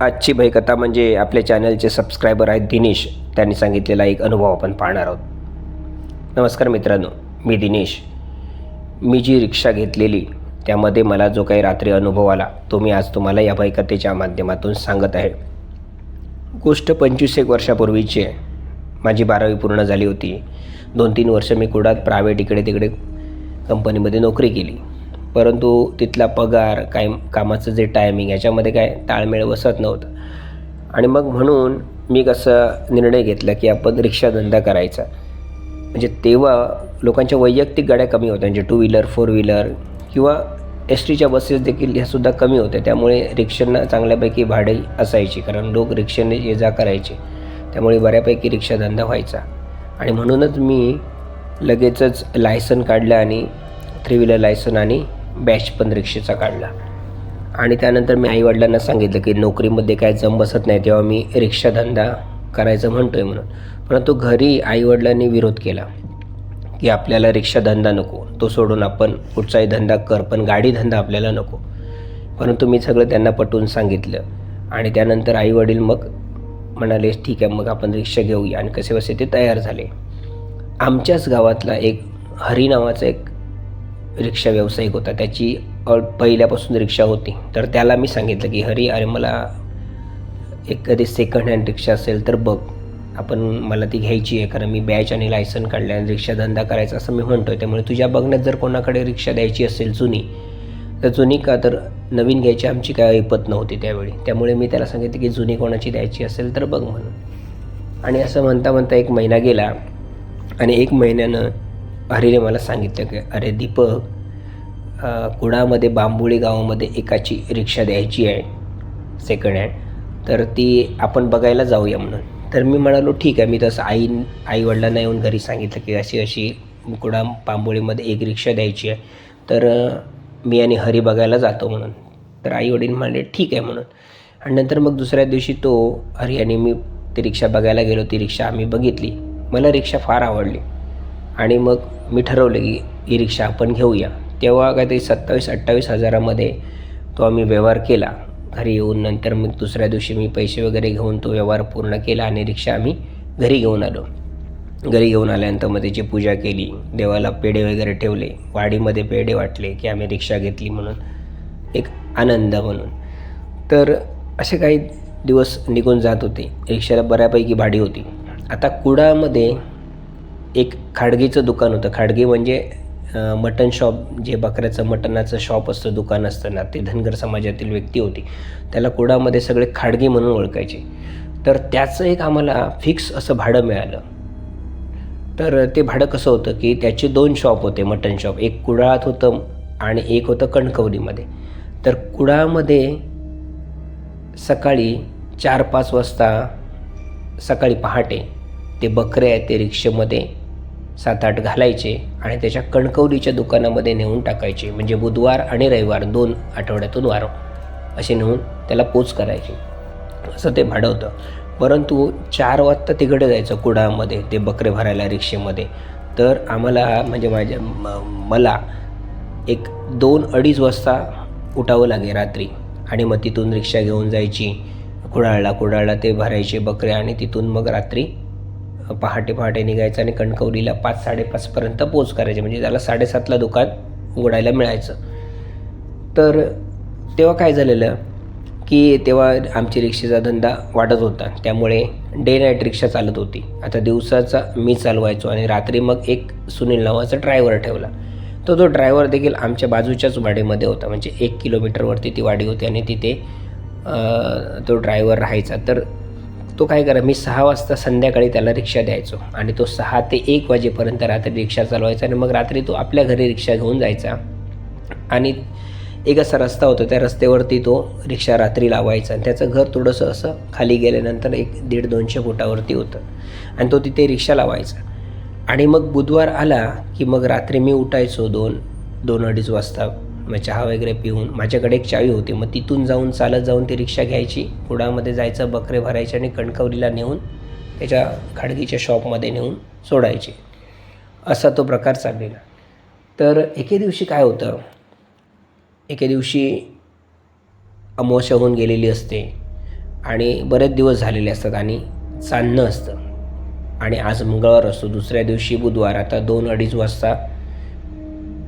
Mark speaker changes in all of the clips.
Speaker 1: आजची भयकथा म्हणजे आपल्या चॅनलचे सबस्क्रायबर आहेत दिनेश. त्यांनी सांगितलेला एक अनुभव आपण पाहणार आहोत. नमस्कार मित्रांनो मी दिनेश. मी जी रिक्षा घेतलेली त्यामध्ये मला जो काही रात्री अनुभव आला तो मी आज तुम्हाला या भयकथेच्या माध्यमातून सांगत आहे. गोष्ट पंचवीस एक वर्षापूर्वीची आहे. माझी बारावी पूर्ण झाली होती. दोन तीन वर्ष मी कुडात प्रायव्हेट इकडे तिकडे कंपनीमध्ये नोकरी केली. परंतु तिथला पगार काय कामाचं जे टायमिंग याच्यामध्ये काय ताळमेळ बसत नव्हतं. आणि मग म्हणून मी कसं निर्णय घेतला की आपण रिक्षाधंदा करायचा. म्हणजे तेव्हा लोकांच्या वैयक्तिक गाड्या कमी होत्या म्हणजे टू व्हीलर फोर व्हीलर किंवा एस टीच्या बसेस देखील ह्यासुद्धा कमी होत्या. त्यामुळे रिक्षांना चांगल्यापैकी भाडे असायची कारण लोक रिक्षाने ये जा करायचे. त्यामुळे बऱ्यापैकी रिक्षाधंदा व्हायचा. आणि म्हणूनच मी लगेचच लायसन काढलं आणि थ्री व्हीलर लायसन आणि बॅच पण रिक्षेचा काढला. आणि त्यानंतर मी आईवडिलांना सांगितलं की नोकरीमध्ये काय जम बसत नाही तेव्हा मी रिक्षाधंदा करायचं म्हणतो आहे म्हणून. परंतु घरी आईवडिलांनी विरोध केला की आपल्याला रिक्षाधंदा नको तो सोडून आपण कुठचाही धंदा कर पण गाडी धंदा आपल्याला नको. परंतु मी सगळं त्यांना पटवून सांगितलं आणि त्यानंतर आईवडील मग म्हणाले ठीक आहे मग आपण रिक्षा घेऊया. आणि कसे बसे ते तयार झाले. आमच्याच गावातला एक हरी नावाचा एक रिक्षा व्यावसायिक होता. त्याची पहिल्यापासून रिक्षा होती. तर त्याला मी सांगितलं की हरी अरे मला एखादी सेकंड हँड रिक्षा असेल तर बघ. आपण मला ती घ्यायची आहे कारण मी बॅच आणि लायसन काढले आणि रिक्षा धंदा करायचा असं मी म्हणतो आहे त्यामुळे तुझ्या बघण्यात जर कोणाकडे रिक्षा द्यायची असेल जुनी तर जुनी का तर नवीन घ्यायची आमची काय ऐपत नव्हती त्यावेळी. त्यामुळे मी त्याला सांगितलं की जुनी कोणाची द्यायची असेल तर बघ म्हणून. आणि असं म्हणता म्हणता एक महिना गेला आणि एक महिन्यानं हरीने मला सांगितलं की अरे दीपक कुडामध्ये बांबोळी गावामध्ये एकाची रिक्षा द्यायची आहे सेकंड हँड तर ती आपण बघायला जाऊया म्हणून. तर मी म्हणालो ठीक आहे. मी तसं आई आईवडिलांना येऊन घरी सांगितलं की अशी अशी कुडा बांबोळीमध्ये एक रिक्षा द्यायची आहे. तर मी आणि हरी बघायला जातो म्हणून. तर आईवडील म्हणले ठीक आहे म्हणून. आणि नंतर मग दुसऱ्या दिवशी तो हरी आणि मी ती रिक्षा बघायला गेलो. ती रिक्षा आम्ही बघितली. मला रिक्षा फार आवडली. आणि मग मी ठरवलं की ई रिक्षा आपण घेऊया. तेव्हा काहीतरी सत्तावीस अठ्ठावीस हजारामध्ये तो आम्ही व्यवहार केला. घरी येऊन नंतर मग दुसऱ्या दिवशी मी पैसे वगैरे घेऊन तो व्यवहार पूर्ण केला आणि रिक्षा आम्ही घरी घेऊन आलो. घरी घेऊन आल्यानंतर मग त्याची पूजा केली. देवाला पेढे वगैरे ठेवले. वाडीमध्ये पेढे वाटले की आम्ही रिक्षा घेतली म्हणून. एक आनंद म्हणून. तर असे काही दिवस निघून जात होते. रिक्षाला बऱ्यापैकी भाडी होती. आता कुडामध्ये एक खाडगीचं दुकान होतं. खाडगी म्हणजे मटन शॉप जे बकऱ्याचं मटणाचं शॉप असतं दुकान असतं ना ते धनगर समाजातील व्यक्ती होती. त्याला कुडामध्ये सगळे खाडगी म्हणून ओळखायचे. तर त्याचं एक आम्हाला फिक्स असं भाडं मिळालं. तर ते भाडं कसं होतं की त्याचे दोन शॉप होते मटन शॉप. एक कुडाळात होतं आणि एक होतं कणकवलीमध्ये. तर कुडाळमध्ये सकाळी चार पाच वाजता सकाळी पहाटे ते बकरे आहेत ते रिक्षेमध्ये सात आठ घालायचे आणि त्याच्या कणकवलीच्या दुकानामध्ये नेऊन टाकायचे. म्हणजे बुधवार आणि रविवार दोन आठवड्यातून वार असे नेऊन त्याला पोच करायचे. असं ते भाडं होतं परंतु चार वाजता तिकडे जायचं कुडामध्ये ते बकरे भरायला रिक्षेमध्ये. तर आम्हाला म्हणजे माझ्या म- मला एक दोन अडीच वाजता उठावं लागे रात्री. आणि मग तिथून रिक्षा घेऊन जायची. कुडाळला कुडाळला ते भरायचे बकरे आणि तिथून मग रात्री पहाटे पहाटे निघायचं आणि कणकवलीला पाच साडेपाचपर्यंत पोच करायचे. म्हणजे त्याला साडेसातला दुकान उघडायला मिळायचं. तर तेव्हा काय झालेलं की तेव्हा आमची रिक्षेचा धंदा वाढत होता. त्यामुळे डे नाईट रिक्षा चालत होती. आता दिवसाचा मी चालवायचो आणि रात्री मग एक सुनील नावाचा ड्रायव्हर ठेवला. तर तो ड्रायव्हर देखील आमच्या बाजूच्याच वाडीमध्ये होता. म्हणजे एक किलोमीटरवरती ती वाडी होती आणि तिथे तो ड्रायव्हर राहायचा. तर तो काय करा मी सहा वाजता संध्याकाळी त्याला रिक्षा द्यायचो. आणि तो सहा ते एक वाजेपर्यंत रात्री रिक्षा चालवायचा आणि मग रात्री तो आपल्या घरी रिक्षा घेऊन जायचा. आणि एक असा रस्ता होता त्या रस्त्यावरती तो रिक्षा रात्री लावायचा. आणि त्याचं घर थोडंसं असं खाली गेल्यानंतर एक दीड दोनशे फुटावरती होतं. आणि तो तिथे रिक्षा लावायचा. आणि मग बुधवार आला की मग रात्री मी उठायचो दोन दोन अडीच वाजता. मग चहा वगैरे पिऊन माझ्याकडे एक चावी होती. मग तिथून जाऊन चालत जाऊन ती रिक्षा घ्यायची. कुडामध्ये जायचं बकरे भरायचे आणि कणकवलीला नेऊन त्याच्या खाडगीच्या शॉपमध्ये नेऊन सोडायचे. असा तो प्रकार चाललेला. तर एके दिवशी काय होतं? एके दिवशी अमावस्या होऊन गेलेली असते आणि बरेच दिवस झालेले असतात आणि चांदणं असतं. आणि आज मंगळवार असतो. दुसऱ्या दिवशी बुधवार. आता दोन अडीच वाजता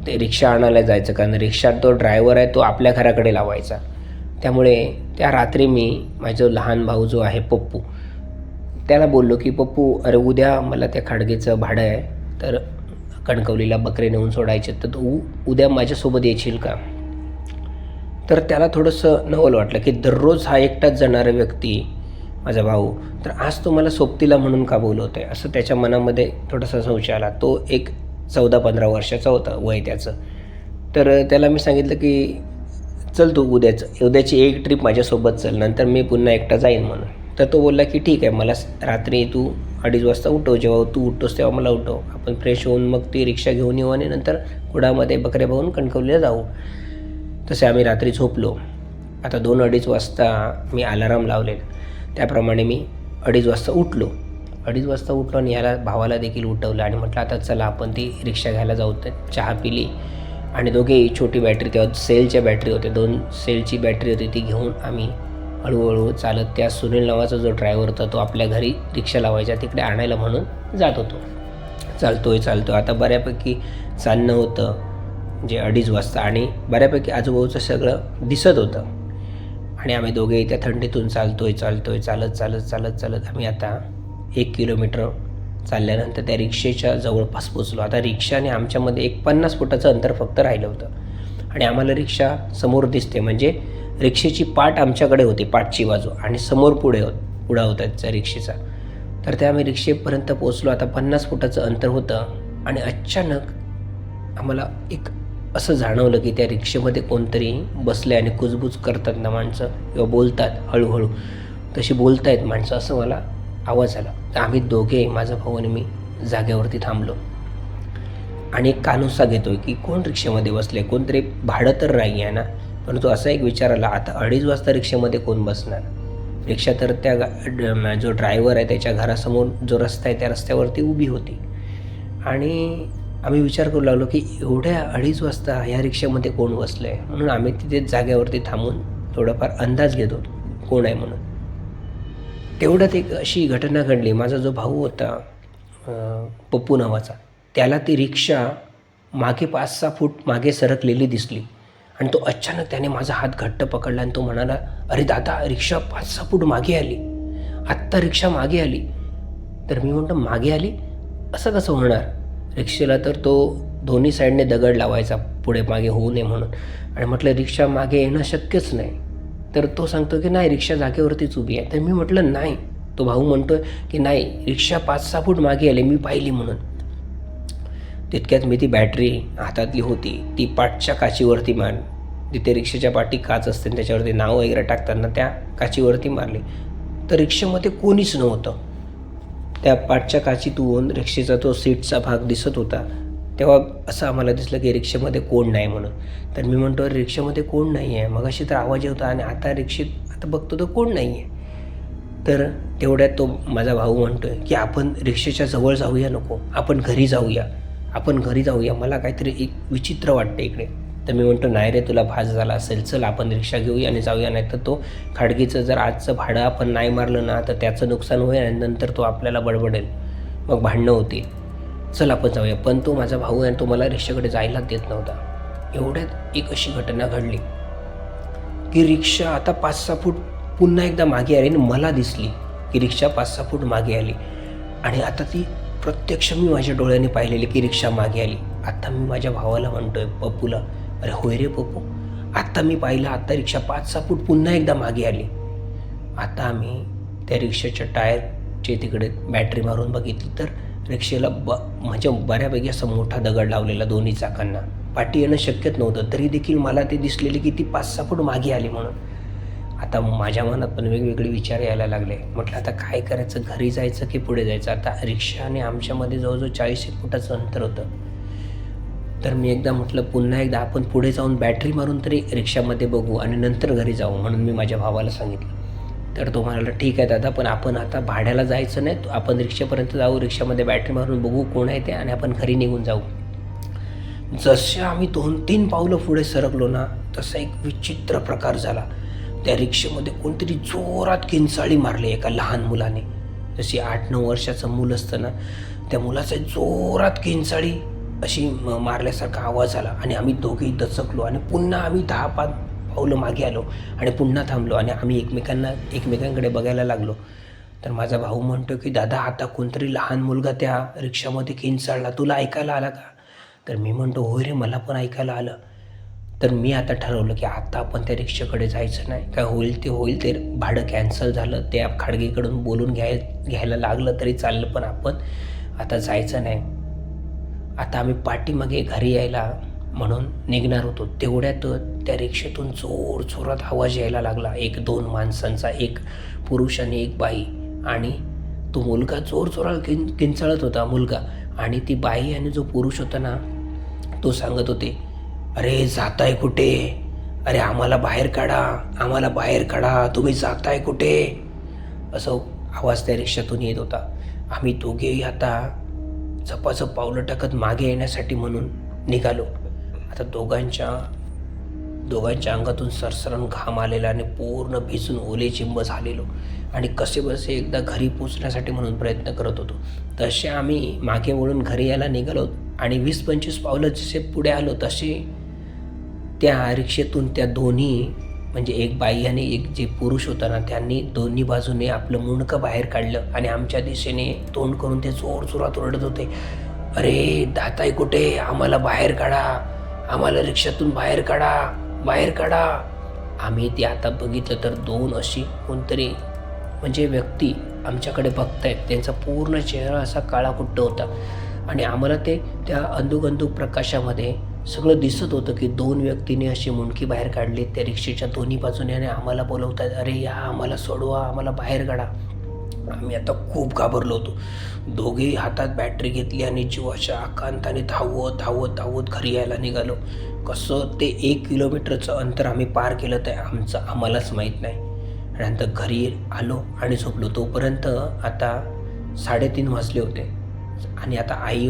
Speaker 1: ते रिक्षा आणायला जायचं कारण रिक्षात तो ड्रायव्हर आहे तो आपल्या घराकडे लावायचा. त्यामुळे त्या रात्री मी माझा लहान भाऊ जो आहे पप्पू त्याला बोललो की पप्पू अरे उद्या मला त्या खाडगेचं भाडं आहे तर कणकवलीला बकरे नेऊन सोडायचे तर तू उद्या माझ्यासोबत येशील का? तर त्याला थोडंसं नवल वाटलं की दररोज हा एकटाच जाणारा व्यक्ती माझा भाऊ तर आज तो मला सोबतीला म्हणून का बोलवतो आहे असं त्याच्या मनामध्ये थोडासा संशय आला. तो एक चौदा पंधरा वर्षाचा होता वय त्याचं. तर त्याला मी सांगितलं की चल तू उद्याचं उद्याची एक ट्रिप माझ्यासोबत चल नंतर मी पुन्हा एकटा जाईन म्हणून. तर तो बोलला की ठीक आहे मला रात्री तू अडीच वाजता उठव जेव्हा तू उठतोस तेव्हा मला उठव. आपण फ्रेश होऊन मग ती रिक्षा घेऊन येऊ आणि नंतर कुडामध्ये बकऱ्या बघून कणकवलीला जाऊ. तसे आम्ही रात्री झोपलो. आता दोन अडीच वाजता मी अलाराम लावले त्याप्रमाणे मी अडीच वाजता उठलो. अडीच वाजता उठलो आणि याला भावाला देखील उठवलं आणि म्हटलं आता चला आपण ती रिक्षा घ्यायला जाऊ तर चहा पिली. आणि दोघेही छोटी बॅटरी तेव्हा सेलच्या बॅटरी होते दोन सेलची बॅटरी होती ती घेऊन आम्ही हळूहळू चालत त्या सुनील नावाचा जो ड्रायव्हर होता तो आपल्या घरी रिक्षा लावायचा तिकडे आणायला म्हणून जात होतो. चालतोय चालतो आता बऱ्यापैकी चालणं होतं जे अडीच वाजता आणि बऱ्यापैकी आजूबाजूचं सगळं दिसत होतं. आणि आम्ही दोघे त्या थंडीतून चालतोय चालतोय चालत चालत चालत चालत आम्ही आता एक किलोमीटर चालल्यानंतर त्या रिक्षेच्या जवळपास पोचलो आता रिक्षाने आमच्यामध्ये एक पन्नास फुटाचं अंतर फक्त राहिलं होतं. आणि आम्हाला रिक्षा समोर दिसते. म्हणजे रिक्षेची पाट आमच्याकडे होती पाठची बाजू. आणि समोर पुढे हो पुढा होता त्या रिक्षेचा. तर त्या आम्ही रिक्षेपर्यंत पोचलो आता पन्नास फुटाचं अंतर होतं. आणि अचानक आम्हाला एक असं जाणवलं की त्या रिक्षेमध्ये कोणतरी बसले आणि कुजबूज करतात ना माणसं किंवा बोलतात हळूहळू. तशी बोलतायत माणसं असं मला आवाज आला. तर आम्ही दोघे माझा भाऊ आणि मी जागेवरती थांबलो. आणि एक कानुसा घेतोय की कोण रिक्षेमध्ये बसले कोणतरी भाडं तर नाही आहे ना परंतु असा एक विचार आला आता अडीच वाजता रिक्षेमध्ये कोण बसणार? रिक्षा तर त्या गा- ड- जो ड्रायव्हर आहे त्याच्या घरासमोर जो रस्ता आहे त्या रस्त्यावरती उभी होती. आणि आम्ही विचार करू लागलो की एवढ्या अडीच वाजता ह्या रिक्षामध्ये कोण बसलं आहे म्हणून आम्ही तिथे जाग्यावरती थांबून थोडाफार अंदाज घेतो कोण आहे म्हणून. तेवढ्यात एक अशी घटना घडली. माझा जो भाऊ होता पप्पू नावाचा त्याला ती रिक्षा मागे पाच सहा फूट मागे सरकलेली दिसली. आणि तो अचानक त्याने माझा हात घट्ट पकडला आणि तो म्हणाला अरे दादा रिक्षा पाच सहा फूट मागे आली. आत्ता रिक्षा मागे आली. तर मी म्हणतो मागे आली? असं कसं होणार? रिक्षेला तर तो दोन्ही साईडने दगड लावायचा पुढे मागे होऊ नये म्हणून. आणि म्हटलं रिक्षा मागे येणं शक्यच नाही. तर तो सांगतो की नाही रिक्षा जागेवरतीच उभी आहे. तर मी म्हटलं नाही. तो भाऊ म्हणतोय की नाही रिक्षा पाच सहा फूट मागे आली मी पाहिली म्हणून. तितक्यात मी ती बॅटरी हातातली होती. ती पाठच्या काचीवरती मार जिथे रिक्षेच्या पाठी काच असते आणि त्याच्यावरती नाव वगैरे टाकताना त्या काचीवरती मारली. तर रिक्षेमध्ये कोणीच नव्हतं. त्या पाठच्या काचीतून रिक्षेचा तो सीटचा भाग दिसत होता. तेव्हा असं आम्हाला दिसलं की रिक्षेमध्ये कोण नाही म्हणून. तर मी म्हणतो रिक्षेमध्ये कोण नाही आहे मग अशी तर आवाज होता आणि आता रिक्षेत आता बघतो तर कोण नाही आहे तर तेवढ्यात तो माझा भाऊ म्हणतो आहे की आपण रिक्षेच्या जवळ जाऊया नको. आपण घरी जाऊया. आपण घरी जाऊया. मला काहीतरी एक विचित्र वाटतं इकडे. तर मी म्हणतो नाही रे तुला भास झाला असेल. चल आपण रिक्षा घेऊया आणि जाऊया. नाही तर तो खाडगीचं जर आजचं भाडं आपण नाही मारलं ना तर त्याचं नुकसान होईल आणि नंतर तो आपल्याला बडबडेल. मग भांडणं होतील चल आपण जाऊया. पण तो माझा भाऊ आहे आणि तो मला रिक्षाकडे जायला देत नव्हता. एवढ्यात एक अशी घटना घडली की रिक्षा आता पाच सहा फूट पुन्हा एकदा मागे आली आणि मला दिसली की रिक्षा पाच सहा फूट मागे आली. आणि आता ती प्रत्यक्ष मी माझ्या डोळ्याने पाहिलेली की रिक्षा मागे आली. आत्ता मी माझ्या भावाला म्हणतोय पप्पूला. अरे होय रे पप्पू आत्ता मी पाहिलं आत्ता रिक्षा पाच सहा फूट पुन्हा एकदा मागे आली. आता आम्ही त्या रिक्षाच्या टायरचे तिकडे बॅटरी मारून बघितली तर रिक्षेला ब म्हणजे बऱ्यापैकी असा मोठा दगड लावलेला दोन्ही चाकांना. पाठी येणं शक्यच नव्हतं. तरी देखील मला ते दिसलेले की ती पाच सहा फूट मागे आली म्हणून. आता माझ्या मनात पण वेगवेगळे विचार यायला लागले. म्हटलं आता काय करायचं? घरी जायचं की पुढे जायचं? आता रिक्षा आणि आमच्यामध्ये जवळजवळ चाळीस एक फुटाचं अंतर होतं. तर मी एकदा म्हटलं पुन्हा एकदा आपण पुढे जाऊन बॅटरी मारून तरी रिक्षामध्ये बघू आणि नंतर घरी जाऊ म्हणून मी माझ्या भावाला सांगितलं. तर तो म्हणाला ठीक आहे दादा पण आपण आता भाड्याला जायचं नाही. आपण रिक्षापर्यंत जाऊ. रिक्षामध्ये बॅटरी मारून बघू कोण आहे ते आणि आपण घरी निघून जाऊ. जसे आम्ही दोन तीन पावलं पुढे सरकलो ना तसा एक विचित्र प्रकार झाला. त्या रिक्षेमध्ये कोणतरी जोरात किंचाळी मारली एका लहान मुलाने. जशी आठ नऊ वर्षाचं मूल असतं ना त्या मुलाचा जोरात किंचाळी अशी म- मारल्यासारखा आवाज आला आणि आम्ही दोघेही दचकलो आणि पुन्हा आम्ही दहा पाच पावलं मागे आलो आणि पुन्हा थांबलो आणि आम्ही एकमेकांना एकमेकांकडे बघायला लागलो. तर माझा भाऊ म्हणतो की दादा आता कोणतरी लहान मुलगा त्या रिक्षामध्ये किंचाळला तुला ऐकायला आला का? तर मी म्हणतो होय रे मला पण ऐकायला आलं. तर मी आता ठरवलं की आता आपण त्या रिक्षाकडे जायचं नाही. काय होईल ते होईल ते भाडं कॅन्सल झालं त्या खाडगेकडून बोलून घ्याय घ्यायला लागलं तरी चाललं पण आपण आता जायचं नाही. आता आम्ही पाठीमागे घरी यायला म्हणून निघणार होतो. तेवढ्यातच त्या रिक्षेतून जोर जोरात आवाज यायला लागला. एक दोन माणसांचा एक पुरुष आणि एक बाई. आणि तो मुलगा जोर जोरात किं किंचाळत होता मुलगा. आणि ती बाई आणि जो पुरुष होता ना तो सांगत होते अरे जाताय कुठे? अरे आम्हाला बाहेर काढा आम्हाला बाहेर काढा तुम्ही जाताय कुठे? असं आवाज त्या रिक्षातून येत होता. आम्ही दोघेही आता झपाझप पावलं टाकत मागे येण्यासाठी म्हणून निघालो. आता दोघांच्या दोघांच्या अंगातून सरसरण घाम आलेला आणि पूर्ण भिजून ओले चिंब झालेलो. आणि कसे बसे एकदा घरी पोचण्यासाठी म्हणून प्रयत्न करत होतो. तसे आम्ही मागे वळून घरी यायला निघालो आणि वीस पंचवीस पावलं जसे पुढे आलो तसे त्या रिक्षेतून त्या दोन्ही म्हणजे एक बाई आणि एक जे पुरुष होता ना त्यांनी दोन्ही बाजूने आपलं मुंडकं बाहेर काढलं आणि आमच्या दिशेने तोंड करून ते जोर जोरात ओरडत होते. अरे दाताई कुठे? आम्हाला बाहेर काढा. आम्हाला रिक्षातून बाहेर काढा बाहेर काढा. आम्ही ते आता बघितलं तर दोन अशी कोणतरी म्हणजे व्यक्ती आमच्याकडे बघतायत. त्यांचा पूर्ण चेहरा असा काळाकुट्ट होता. आणि आम्हाला ते त्या अंदुक अंदुक प्रकाशामध्ये सगळं दिसत होतं की दोन व्यक्तीने अशी मुंडकी बाहेर काढली त्या रिक्षेच्या दोन्ही बाजूने. आणि आम्हाला बोलवतात अरे या आम्हाला सोडवा आम्हाला बाहेर काढा. आम्ही आता खूप घाबरलो होतो. दोघेही हातात बॅटरी घेतली आणि जीवाच्या आकांताने धावत धावत धावत घरी यायला निघालो. कसं ते एक किलोमीटरचं अंतर आम्ही पार केलं तर आमचं आम्हालाच माहीत नाही. आणि नंतर घरी आलो आणि झोपलो. तोपर्यंत आता साडेतीन वाजले होते. आणि आता आई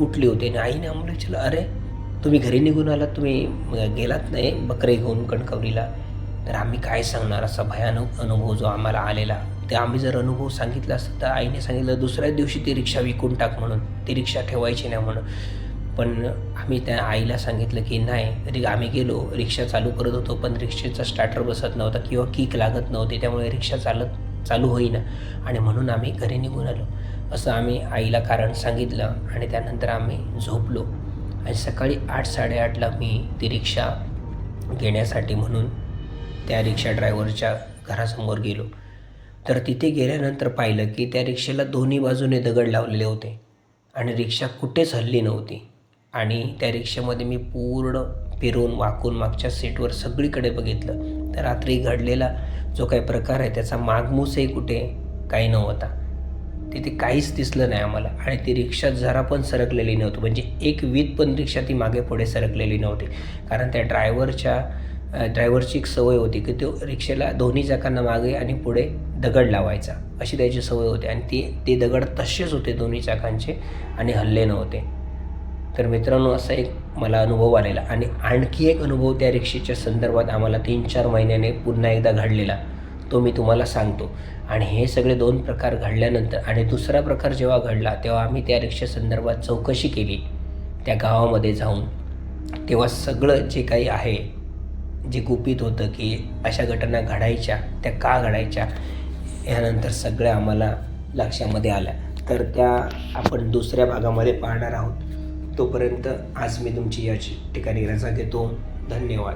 Speaker 1: उठली होती आणि आईने आम्हाला विचारलं अरे तुम्ही घरी निघून आलात? तुम्ही गेलात नाही? बकरे घेऊन कणकवलीला? तर आम्ही काय सांगणार? असा भयानक अनुभव जो आम्हाला आलेला. ते आम्ही जर अनुभव सांगितला असता तर आईने सांगितलं दुसऱ्याच दिवशी ती रिक्षा विकून टाक म्हणून. ती रिक्षा ठेवायची नाही म्हणून. पण आम्ही त्या आईला सांगितलं की नाही रि आम्ही गेलो. रिक्षा चालू करत होतो पण रिक्षेचा स्टार्टर बसत नव्हता किंवा किक लागत नव्हती. त्यामुळे रिक्षा चालत चालू होईना. आणि म्हणून आम्ही घरी निघून आलो. असं आम्ही आईला कारण सांगितलं आणि त्यानंतर आम्ही झोपलो. आणि सकाळी आठ साडेआठला मी ती रिक्षा घेण्यासाठी म्हणून त्या रिक्षा ड्रायव्हरच्या घरासमोर गेलो. तर तिथे गेल्यानंतर पाहिलं की त्या रिक्षेला दोन्ही बाजूने दगड लावलेले होते आणि रिक्षा कुठेच हल्ली नव्हती. आणि त्या रिक्षामध्ये मी पूर्ण फिरून वाकून मागच्या सीटवर सगळीकडे बघितलं. तर रात्री घडलेला जो काही प्रकार आहे त्याचा मागमूसही कुठे काही नव्हता. तिथे काहीच दिसलं नाही आम्हाला आणि ती रिक्षा जरा पण सरकलेली नव्हती. म्हणजे एक वीत पण रिक्षा ती मागे पुढे सरकलेली नव्हती. कारण त्या ड्रायव्हरच्या ड्रायव्हरची एक सवय होती की तो रिक्षेला दोन्ही चाकांना मागे आणि पुढे दगड लावायचा. अशी त्याची सवय होती आणि ती ते दगड तसेच होते दोन्ही चाकांचे आणि हल्ले नव्हते. तर मित्रांनो असा एक मला अनुभव आलेला आणि आणखी एक अनुभव त्या रिक्षेच्या संदर्भात आम्हाला तीन चार महिन्याने पुन्हा एकदा घडलेला तो मी तुम्हाला सांगतो. आणि हे सगळे दोन प्रकार घडल्यानंतर आणि दुसरा प्रकार जेव्हा घडला तेव्हा आम्ही त्या रिक्षेसंदर्भात चौकशी केली त्या गावामध्ये जाऊन. तेव्हा सगळं जे काही आहे जे गुपित होतं की अशा घटना घडायच्या त्या का घडायच्या यानंतर सगळ्या आम्हाला लक्षामध्ये आल्या. तर त्या आपण दुसऱ्या भागामध्ये पाहणार आहोत. तोपर्यंत आज मी तुमची या ठिकाणी रजा घेतो धन्यवाद.